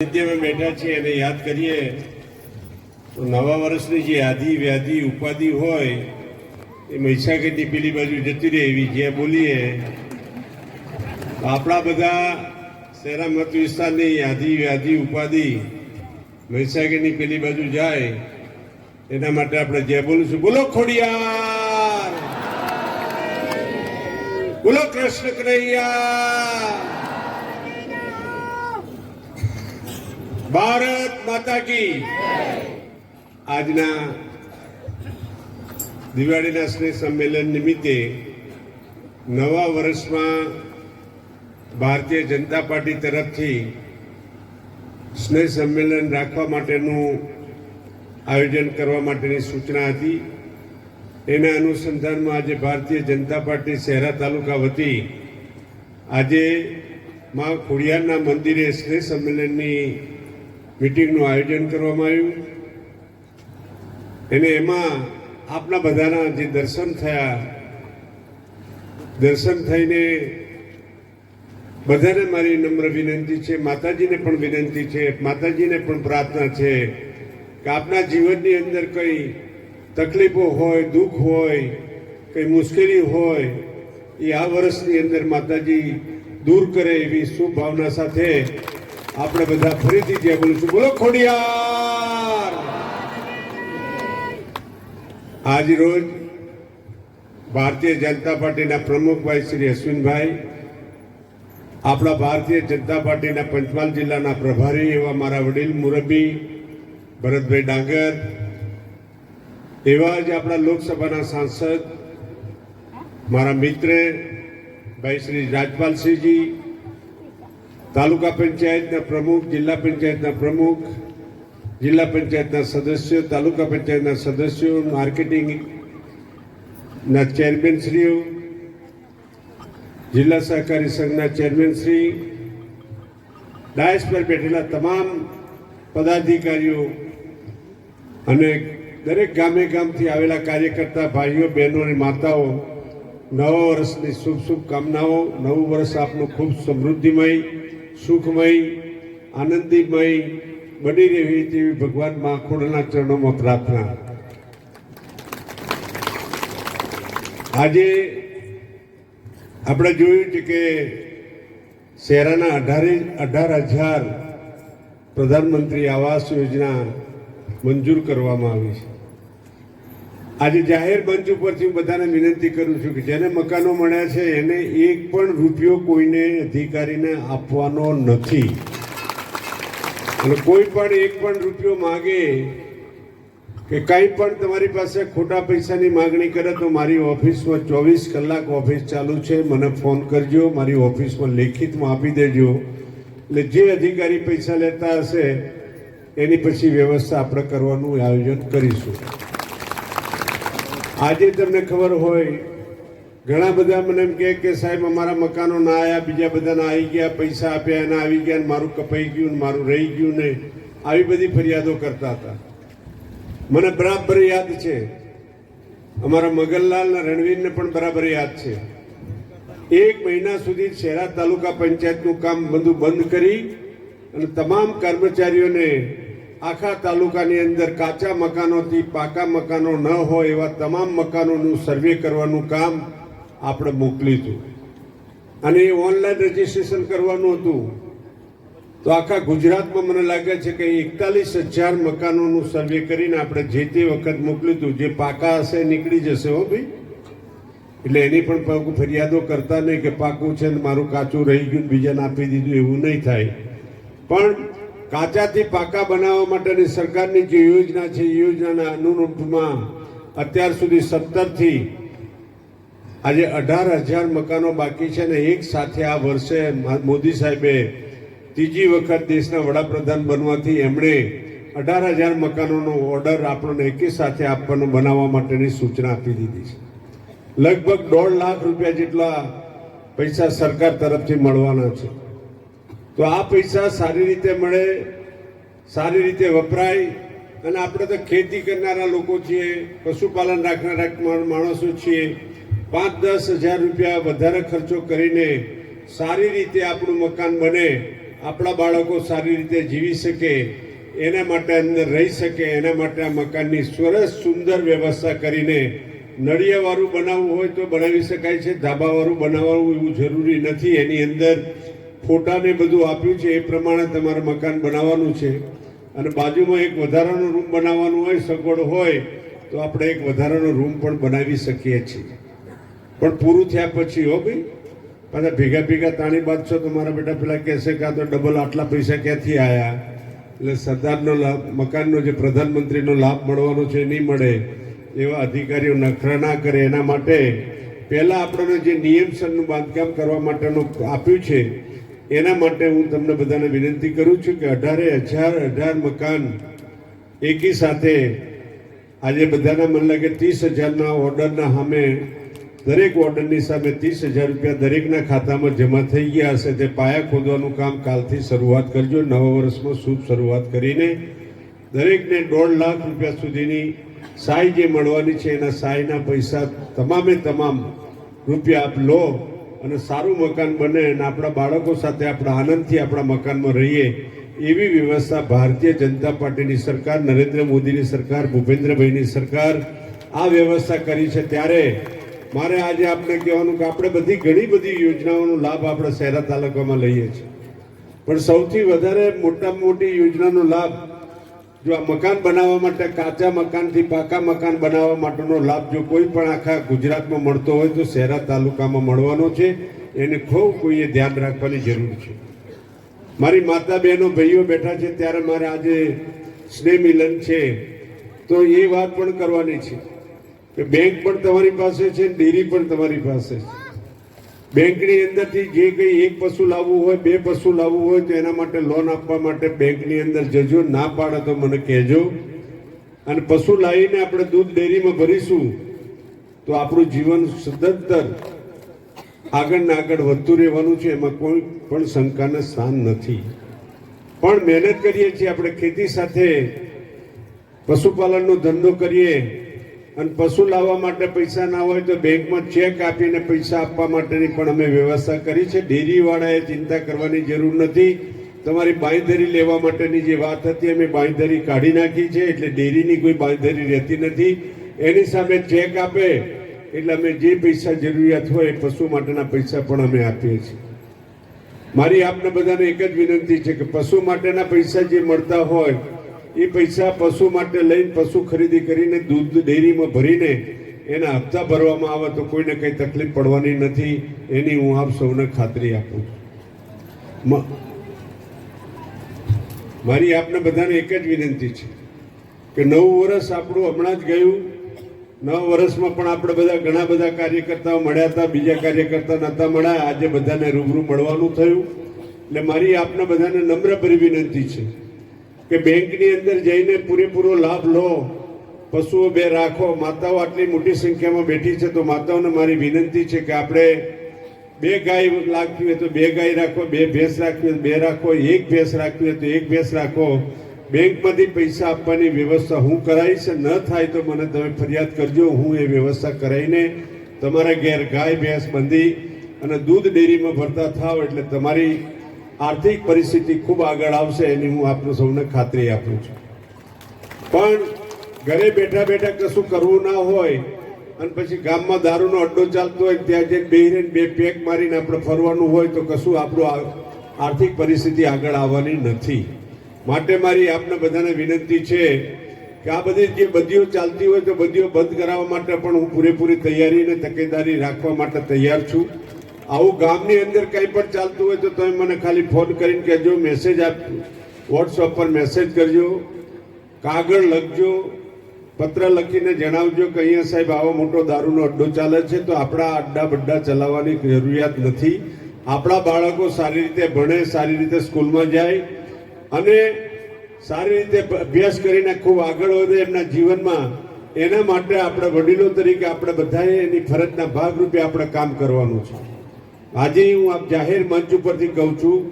સાનિધ્યમાં બેઠા છીએ એને યાદ કરીએ, તો નવા વર્ષની જે આધિ વ્યાધિ, ઉપાધિ હોય, એ મહીસાગરની પેલી બાજુ જતી રહે એવી જે બોલીએ, આપણા બધા શહેરા મત વિસ્તારની યાદી, વ્યાધિ, ઉપાધિ મહીસાગરની પેલી બાજુ જાય, એના માટે આપણે જે બોલીશું બોલો ખોડિયાર! બોલો કૃષ્ણ કનૈયા! ભારત માતા કી આજના દિવાળીના સ્નેહ સંમેલન નિમિત્તે નવા વર્ષમાં ભારતીય જનતા પાર્ટી તરફથી સ્નેહ સંમેલન રાખવા માટેનું આયોજન કરવા માટેની સૂચના હતી. એના અનુસંધાનમાં આજે ભારતીય જનતા પાર્ટી શહેરા તાલુકા વતી આજે મા ખોડિયારના મંદિરે સ્નેહ સંમેલનની મિટિંગનું આયોજન કરવામાં આવ્યું. અને એમાં આપના બધાના જે દર્શન થયા, દર્શન થઈને બધાને મારી નમ્ર વિનંતી છે, માતાજીને પણ વિનંતી છે, માતાજીને પણ પ્રાર્થના છે કે આપના જીવનની અંદર કંઈ તકલીફો હોય, દુઃખ હોય, કંઈ મુશ્કેલી હોય, એ આ વર્ષની અંદર માતાજી દૂર કરે એવી શુભ ભાવના સાથે આપણે બધા ફરીથી બોલું બોલીશું. બોલો, ખોડિયાર! આજ રોજ ભારતીય જનતા પાર્ટીના પ્રમુખભાઈ શ્રી અશ્વિનભાઈ, આપણા ભારતીય જનતા પાર્ટીના પંચમહાલ જિલ્લાના પ્રભારી એવા મારા વડીલ મુરબ્બી ભરતભાઈ ડાંગર, એવા જ આપણા લોકસભાના સાંસદ, મારા મિત્ર, ભાઈ શ્રી રાજપાલસિંહજી તાલુકા પંચાયતના પ્રમુખ, જિલ્લા પંચાયતના પ્રમુખ, જિલ્લા પંચાયતના સદસ્યો, તાલુકા પંચાયતના સદસ્યો માર્કેટિંગના ચેરમેનશ્રીઓ જિલ્લા સહકારી સંઘના ચેરમેનશ્રી ડાયસ પર બેઠેલા તમામ પદાધિકારીઓ અને દરેક ગામે ગામથી આવેલા કાર્યકર્તા, ભાઈઓ, બહેનો અને માતાઓ, નવા વર્ષની શુભ શુભકામનાઓ, નવું વર્ષ આપનું ખૂબ સમૃદ્ધિમય સુખમય, આનંદીમય, બની રહેવી તેવી ભગવાનમાં ચરણોમાં પ્રાર્થના. આજે આપણે જોયું છે કે શહેરાના અઢારે, અઢાર હજાર પ્રધાનમંત્રી આવાસ યોજના મંજૂર કરવામાં આવી છે. આજે જાહેર મંચ ઉપરથી હું બધાને વિનંતી કરું છું કે જેને મકાનો મળ્યા છે, એને એક પણ રૂપિયો કોઈને અધિકારીને આપવાનો નથી. અને કોઈ પણ એક પણ રૂપિયો માગે કે કંઈ પણ તમારી પાસે ખોટા પૈસાની માગણી કરે તો મારી ઓફિસમાં ચોવીસ કલાક ઓફિસ ચાલુ છે, મને ફોન કરજો, મારી ઓફિસમાં લેખિતમાં આપી દેજો. એટલે જે અધિકારી પૈસા લેતા હશે, એની પછી વ્યવસ્થા આપણે કરવાનું આયોજન કરીશું. આજે તમને ખબર હોય, ઘણા બધા મને એમ કહે કે સાહેબ, અમારા મકાનો ના આવ્યા બીજા બધાના આવી ગયા, પૈસા આપ્યા, એના આવી ગયા મારું કપાઈ ગયું મારું રહી ગયું ને આવી બધી ફરિયાદો કરતા હતા. મને બરાબર યાદ છે. અમારા મગનલાલના રણવીરને પણ બરાબર યાદ છે. એક મહિના સુધી શહેરા તાલુકા પંચાયતનું કામ બધું બંધ કરી અને તમામ કર્મચારીઓને આખા તાલુકાની અંદર કાચા મકાનોથી પાકા મકાનો ન હોય એવા તમામ મકાનોનું સર્વે કરવાનું કામ આપણે મોકલ્યું હતું અને એ ઓનલાઈન રજીસ્ટ્રેશન કરવાનું હતું. તો આખા ગુજરાતમાં મને લાગે છે કે એકતાલીસ હજાર મકાનોનું સર્વે કરીને આપણે જે તે વખત મોકલ્યું હતું જે પાકા હશે નીકળી જશે હો ભાઈ. એટલે એની પણ ફરિયાદો કરતા નહીં કે પાકું છે ને મારું કાચું રહી ગયું બીજાને આપી દીધું, એવું નહીં થાય. પણ કાચાથી પાકા બનાવવા માટેની સરકારની જે યોજના છે, એ યોજનાના અનુરૂપમાં અત્યાર સુધી સત્તરથી આજે અઢાર હજાર મકાનો બાકી છે ને એક સાથે આ વર્ષે મોદી સાહેબે ત્રીજી વખત દેશના વડાપ્રધાન બનવાથી એમણે અઢાર હજાર મકાનોનો ઓર્ડર આપણને એકી સાથે આપવાનો, બનાવવા માટેની સૂચના આપી દીધી છે. લગભગ દોઢ લાખ રૂપિયા જેટલા પૈસા સરકાર તરફથી મળવાના છે. તો આ પૈસા સારી રીતે મળે, સારી રીતે વપરાય અને આપણે તો ખેતી કરનારા લોકો છીએ, પશુપાલન રાખનારા માણસો છીએ. પાંચ દસ હજાર રૂપિયા વધારે ખર્ચો કરીને સારી રીતે આપણું મકાન બને, આપણા બાળકો સારી રીતે જીવી શકે, એના માટે અંદર રહી શકે, એના માટે આ મકાનની સરસ સુંદર વ્યવસ્થા કરીને નળિયાવાળું બનાવવું હોય તો બનાવી શકાય છે, ધાબાવાળું બનાવવું એવું જરૂરી નથી. એની અંદર ફોટાને બધું આપ્યું છે, એ પ્રમાણે તમારે મકાન બનાવવાનું છે. અને બાજુમાં એક વધારાનો રૂમ બનાવવાનું હોય, સગવડ હોય, તો આપણે એક વધારાનો રૂમ પણ બનાવી શકીએ છીએ. પણ પૂરું થયા પછી, હો ભાઈ, પાછા ભેગા ભેગા તાણી બાદ છો તો મારા બેટા પેલા કહેશે કે તો ડબલ આટલા પૈસા ક્યાંથી આવ્યા એટલે સરદારનો લાભ, મકાનનો જે પ્રધાનમંત્રીનો લાભ મળવાનો છે, એ નહીં મળે. એવા અધિકારીઓ નખરા ના કરે. એના માટે પહેલાં આપણને જે નિયમસરનું બાંધકામ કરવા માટેનું આપ્યું છે એના માટે હું તમને બધાને વિનંતી કરું છું કે અઢારે હજાર, અઢાર મકાન એકી સાથે આજે બધાના મને લાગે ત્રીસ હજારના ઓર્ડરના સામે, દરેક ઓર્ડરની સામે ત્રીસ હજાર રૂપિયા દરેકના ખાતામાં જમા થઈ ગયા હશે. તે પાયા ખોદવાનું કામ કાલથી શરૂઆત કરજો. નવા વર્ષમાં શુભ શરૂઆત કરીને દરેકને દોઢ લાખ રૂપિયા સુધીની સહાય જે મળવાની છે, એના સહાયના પૈસા તમામે તમામ રૂપિયા આપ લો. અને સારું મકાન બને અને આપણા બાળકો સાથે આપણા આનંદથી આપણા મકાનમાં રહીએ, એવી વ્યવસ્થા ભારતીય જનતા પાર્ટીની સરકાર, નરેન્દ્ર મોદીની સરકાર, ભૂપેન્દ્રભાઈની સરકાર આ વ્યવસ્થા કરી છે. ત્યારે મારે આજે આપને કહેવાનું કે આપણે બધી ઘણી બધી યોજનાઓનો લાભ આપણે શહેરા તાલુકામાં લઈએ છીએ. પણ સૌથી વધારે મોટામાં મોટી યોજનાનો લાભ જો આ મકાન બનાવવા માટે, કાચા મકાનથી પાકા મકાન બનાવવા માટેનો લાભ જો કોઈ પણ આખા ગુજરાતમાં મળતો હોય તો શહેરા તાલુકામાં મળવાનો છે. એને ખૂબ કોઈએ ધ્યાન રાખવાની જરૂર છે. મારી માતા બહેનો ભાઈઓ બેઠા છે ત્યારે મારે આજે સ્નેહ મિલન છે. તો એ વાત પણ કરવાની છે કે બેંક પણ તમારી પાસે છે ડેરી પણ તમારી પાસે છે. બેંકની અંદરથી જે કંઈ એક પશુ લાવવું હોય, બે પશુ લાવવું હોય, તો એના માટે લોન આપવા માટે બેંકની અંદર જજો, ના પાડે તો મને કહેજો. અને પશુ લાવીને આપણે દૂધ ડેરીમાં ભરીશું, તો આપણું જીવન સદંતર આગળ ને આગળ વધતું રહેવાનું છે. એમાં કોઈ પણ શંકાને સ્થાન નથી. પણ મહેનત કરીએ છીએ આપણે ખેતી સાથે, પશુપાલનનો ધંધો કરીએ અને પશુ લાવવા માટે પૈસા ના હોય તો બેંકમાં ચેક આપીને પૈસા આપવા માટેની પણ અમે વ્યવસ્થા કરી છે. ડેરીવાળાએ ચિંતા કરવાની જરૂર નથી. તમારી બાંયધરી લેવા માટેની જે વાત હતી, અમે બાંયધરી કાઢી નાખી છે, એટલે ડેરીની કોઈ બાંયધરી રહેતી નથી. એની સામે ચેક આપે, એટલે અમે જે પૈસા જરૂરિયાત હોય એ પશુ માટેના પૈસા પણ અમે આપીએ છીએ. મારી આપને બધાને એક જ વિનંતી છે કે પશુ માટેના પૈસા જે મળતા હોય એ પૈસા પશુ માટે લઈને પશુ ખરીદી કરીને દૂધ ડેરીમાં ભરીને એના હપ્તા ભરવામાં આવે તો કોઈને કંઈ તકલીફ પડવાની નથી. એની હું આપ સૌને ખાતરી આપું છું. મારી આપને બધાને એક જ વિનંતી છે કે નવું વર્ષ આપણું હમણાં જ ગયું. નવ વર્ષમાં પણ આપણે બધા ઘણા બધા કાર્યકર્તાઓ મળ્યા હતા, બીજા કાર્યકર્તા નહોતા મળ્યા. આજે બધાને રૂબરૂ મળવાનું થયું. એટલે મારી આપને બધાને નમ્રભરી વિનંતી છે. કે બેંકની અંદર જઈને પૂરેપૂરો લાભ લો. પશુઓ બે રાખો. માતાઓ આટલી મોટી સંખ્યામાં બેઠી છે તો માતાઓને મારી વિનંતી છે કે આપણે બે ગાય રાખવી હોય તો બે ગાય રાખો, બે ભેંસ રાખવી હોય બે રાખો, એક ભેંસ રાખવી હોય તો એક ભેંસ રાખો. બેંકમાંથી પૈસા આપવાની વ્યવસ્થા હું કરાવીશ. ન થાય તો મને તમે ફરિયાદ કરજો, હું એ વ્યવસ્થા કરાવીને તમારા ઘેર ગાય, ભેંસ બંધી અને દૂધ ડેરીમાં ભરતા થાવ એટલે તમારી આર્થિક પરિસ્થિતિ ખૂબ આગળ આવશે એની હું આપને સૌને ખાતરી આપું છું. પણ ઘરે બેઠા બેઠા કશું કરવું ના હોય, અને પછી ગામમાં દારૂનો અડ્ડો ચાલતો હોય ત્યાં જઈને બેહીને બે પેક મારીને આપણે ફરવાનું હોય તો કશું આપણું આર્થિક પરિસ્થિતિ આગળ આવવાની નથી. માટે મારી આપને બધાને વિનંતી છે કે આ બધી જે બધીઓ ચાલતી હોય તો બધીઓ બંધ કરાવવા માટે પણ હું પૂરેપૂરી તૈયારી અને તકેદારી રાખવા માટે તૈયાર છું. આવું ગામની અંદર કંઈ પણ ચાલતું હોય તો તમે મને ખાલી ફોન કરીને કહેજો મેસેજ આપ વોટ્સઅપ પર મેસેજ કરજો, કાગળ લખજો, પત્ર લખીને જણાવજો કે અહીંયા સાહેબ આવો મોટો દારૂનો અડ્ડો ચાલે છે તો આપણા અડ્ડા બડ્ડા ચલાવવાની જરૂરિયાત નથી. આપણા બાળકો સારી રીતે ભણે, સારી રીતે સ્કૂલમાં જાય અને સારી રીતે અભ્યાસ કરીને ખૂબ આગળ વધે એમના જીવનમાં. એના માટે આપણે વડીલો તરીકે આપણે બધાએ એની ફરજના ભાગરૂપે આપણે કામ કરવાનું છે. આજે હું આપ જાહેર મંચ ઉપરથી કહું છું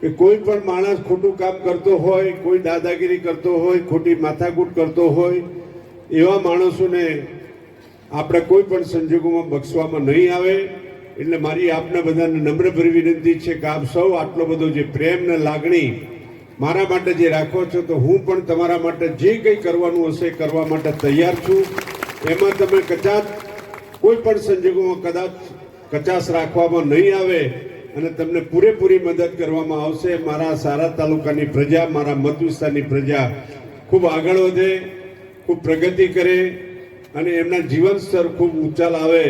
કે કોઈ પણ માણસ ખોટું કામ કરતો હોય, કોઈ દાદાગીરી કરતો હોય, ખોટી માથાકૂટ કરતો હોય, એવા માણસોને આપણે કોઈ પણ સંજોગોમાં બક્ષવામાં નહીં આવે. એટલે મારી આપને બધાને નમ્રભરી વિનંતી છે કે આપ સૌ આટલો બધો જે પ્રેમ ને લાગણી મારા માટે જે રાખો છો, તો હું પણ તમારા માટે જે કંઈ કરવાનું હશે કરવા માટે તૈયાર છું. એમાં તમે કદાચ કોઈ પણ સંજોગોમાં કદાચ કચાશ રાખવામાં નહીં આવે અને તમને પૂરેપૂરી મદદ કરવામાં આવશે. મારા સારા તાલુકાની પ્રજા, મારા મત વિસ્તારની પ્રજા ખૂબ આગળ વધે, ખૂબ પ્રગતિ કરે અને એમના જીવન સ્તર ખૂબ ઊંચા લાવે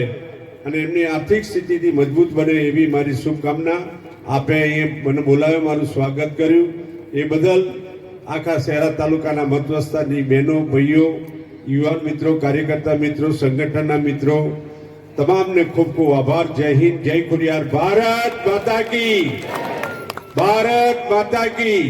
અને એમની આર્થિક સ્થિતિથી મજબૂત બને એવી મારી શુભકામના આપે. એ મને બોલાવે મારું સ્વાગત કર્યું. એ બદલ આખા શહેરા તાલુકાના મત વિસ્તારની બહેનો, ભાઈઓ, યુવાન મિત્રો, કાર્યકર્તા મિત્રો, સંગઠનના મિત્રો તમામને ખૂબ ખૂબ આભાર જય હિન્દ જય ખુરિયાર ભારત માતા કી ભારત માતા કી